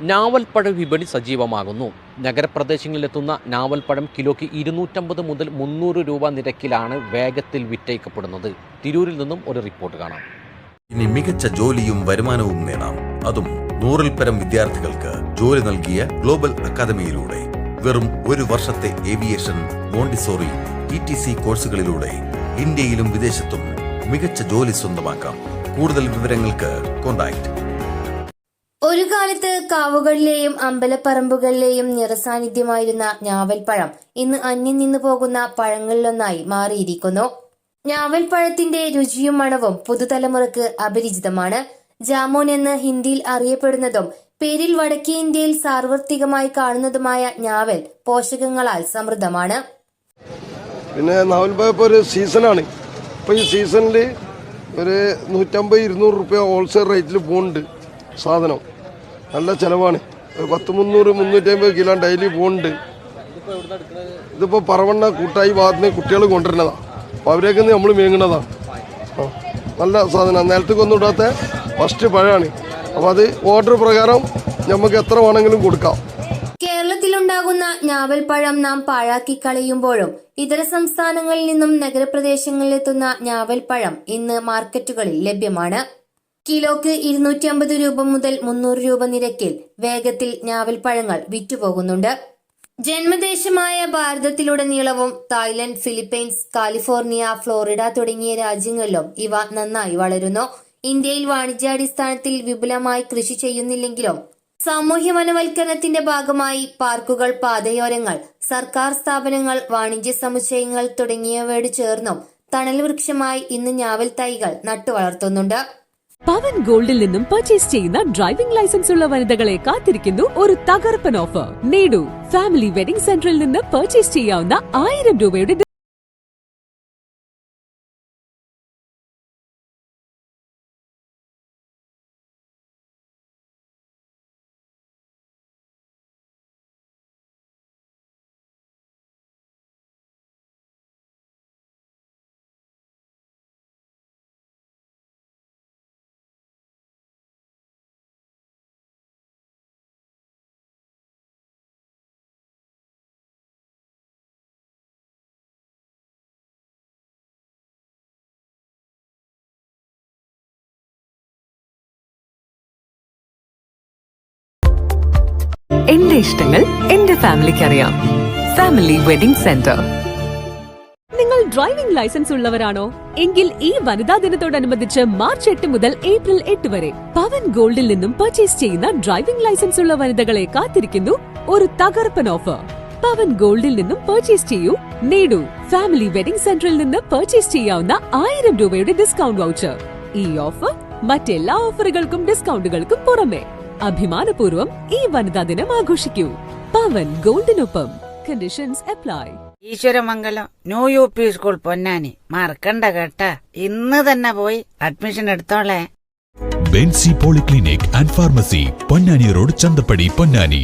നാവൽപ്പഴ വിപണി സജീവമാകുന്നു. നഗരപ്രദേശങ്ങളിലെത്തുന്ന നാവൽപ്പഴം കിലോയ്ക്ക് ഇരുന്നൂറ്റമ്പത് മുതൽ മുന്നൂറ് രൂപ നിരക്കിലാണ് വേഗത്തിൽ വിറ്റയക്കപ്പെടുന്നത് തിരൂരിൽ നിന്നും ഒരു റിപ്പോർട്ട് കാണാം. ഇനി മികച്ച ജോലിയും വരുമാനവും നേടാം. അതും നൂറിൽ പരം വിദ്യാർത്ഥികൾക്ക് ജോലി നൽകിയ ഗ്ലോബൽ അക്കാദമിയിലൂടെ. വെറും ഒരു വർഷത്തെ aviation Montessori E T C കോഴ്സുകളിലൂടെ ഇന്ത്യയിലും വിദേശത്തും മികച്ച ജോലി സ്വന്തമാക്കാം. കൂടുതൽ വിവരങ്ങൾക്ക് കോൺടാക്ട്. ഒരു കാലത്ത് കാവുകളിലെയും അമ്പലപ്പറമ്പുകളിലെയും നിറസാന്നിധ്യമായിരുന്ന ഞാവൽപ്പഴം ഇന്ന് അന്യം നിന്നു പോകുന്ന പഴങ്ങളിലൊന്നായി മാറിയിരിക്കുന്നു. ഞാവൽപ്പഴത്തിന്റെ രുചിയും മണവും പുതുതലമുറക്ക് അപരിചിതമാണ്. ജാമോൻ എന്ന് ഹിന്ദിയിൽ അറിയപ്പെടുന്നതും പേരിൽ വടക്കേ ഇന്ത്യയിൽ സാർവത്രികമായി കാണുന്നതുമായ ഞാവൽ പോഷകങ്ങളാൽ സമൃദ്ധമാണ്. പിന്നെ നാവൽപ്പഴം ഒരു സീസണാണ്. ഈ സീസണിൽ ഒരു നൂറ്റമ്പത് ഇരുന്നൂറ് റുപ്യ ഹോൾസെയിൽ റേറ്റിൽ പോകുന്നുണ്ട് സാധനം. നല്ല ചിലവാണ്. പത്ത് മുന്നൂറ് മുന്നൂറ്റമ്പത് കിലോ ഡെയിലി പോകുന്നുണ്ട് ഇതിപ്പോൾ പറവണ്ണ കൂട്ടായി ഭാഗത്തുനിന്ന് കുട്ടികൾ കൊണ്ടുവരുന്നതാണ് അപ്പോൾ അവരേക്ക് നമ്മൾ മേങ്ങുന്നതാണ് ആ നല്ല സാധനം. നിലത്തേക്കൊന്നും ഇടാത്ത ഫസ്റ്റ് പഴമാണ് അപ്പോൾ അത് ഓർഡർ പ്രകാരം നമുക്ക് എത്ര വേണമെങ്കിലും കൊടുക്കാം. കേരളത്തിലുണ്ടാകുന്ന ഞാവൽപ്പഴം നാം പാഴാക്കി കളയുമ്പോഴും ഇതര സംസ്ഥാനങ്ങളിൽ നിന്നും നഗരപ്രദേശങ്ങളിലെത്തുന്ന ഞാവൽപ്പഴം ഇന്ന് മാർക്കറ്റുകളിൽ ലഭ്യമാണ്. കിലോക്ക് ഇരുന്നൂറ്റി അമ്പത് രൂപ മുതൽ മുന്നൂറ് രൂപ നിരക്കിൽ വേഗത്തിൽ ഞാവൽപ്പഴങ്ങൾ വിറ്റുപോകുന്നുണ്ട്. ജന്മദേശമായ ഭാരതത്തിലുടനീളവും തായ്ലൻഡ് ഫിലിപ്പൈൻസ് കാലിഫോർണിയ ഫ്ലോറിഡ തുടങ്ങിയ രാജ്യങ്ങളിലും ഇവ നന്നായി വളരുന്നു. ഇന്ത്യയിൽ വാണിജ്യാടിസ്ഥാനത്തിൽ വിപുലമായി കൃഷി ചെയ്യുന്നില്ലെങ്കിലും സാമൂഹ്യ വനവൽക്കരണത്തിന്റെ ഭാഗമായി പാർക്കുകൾ പാതയോരങ്ങൾ സർക്കാർ സ്ഥാപനങ്ങൾ വാണിജ്യ സമുച്ചയങ്ങൾ തുടങ്ങിയവയോട് ചേർന്നും തണൽ വൃക്ഷമായി ഇന്ന് ഞാവൽ തൈകൾ നട്ടുവളർത്തുന്നുണ്ട്. പവൻ ഗോൾഡിൽ നിന്നും പർച്ചേസ് ചെയ്യുന്ന ഡ്രൈവിംഗ് ലൈസൻസ് ഉള്ള വനിതകളെ കാത്തിരിക്കുന്നു ഒരു തകർപ്പൻ ഓഫർ നേടൂ. ഫാമിലി വെഡിംഗ് സെന്ററിൽ നിന്ന് പർച്ചേസ് ചെയ്യാവുന്ന ആയിരം രൂപയുടെ എന്റെ ഇഷ്ടങ്ങൾ എന്റെ ഫാമിലിക്ക് അറിയാം ഫാമിലി വെഡിംഗ് സെന്റർ നിങ്ങൾ ഡ്രൈവിംഗ് ലൈസൻസ് ഉള്ളവരാണോ? എങ്കിൽ ഈ വനിതാ ദിനത്തോടനുബന്ധിച്ച് മാർച്ച് എട്ട് മുതൽ ഏപ്രിൽ എട്ട് വരെ പവൻ ഗോൾഡിൽ നിന്നും പർച്ചേസ് ചെയ്യുന്ന ഡ്രൈവിംഗ് ലൈസൻസ് ഉള്ള വനിതകളെ കാത്തിരിക്കുന്നു ഒരു തകർപ്പൻ ഓഫർ പവൻ ഗോൾഡിൽ നിന്നും പർച്ചേസ് ചെയ്യൂ. നേടൂ. ഫാമിലി വെഡിംഗ് സെന്ററിൽ നിന്ന് പർച്ചേസ് ചെയ്യാവുന്ന ആയിരം രൂപയുടെ ഡിസ്കൗണ്ട് വൗച്ചർ ഈ ഓഫർ മറ്റെല്ലാ ഓഫറുകൾക്കും ഡിസ്കൗണ്ടുകൾക്കും പുറമെ. അഭിമാനപൂർവം ഈ വനിതാ ദിനം ആഘോഷിക്കൂ. Pavan ഗോൾഡിനൊപ്പം. Conditions apply Eswaramangalam new U P school Ponnani. മറക്കണ്ട കേട്ട. ഇന്ന് തന്നെ പോയി admission എടുത്തോളേ. Benzy polyclinic and pharmacy Ponnani road Chanthappadi Ponnani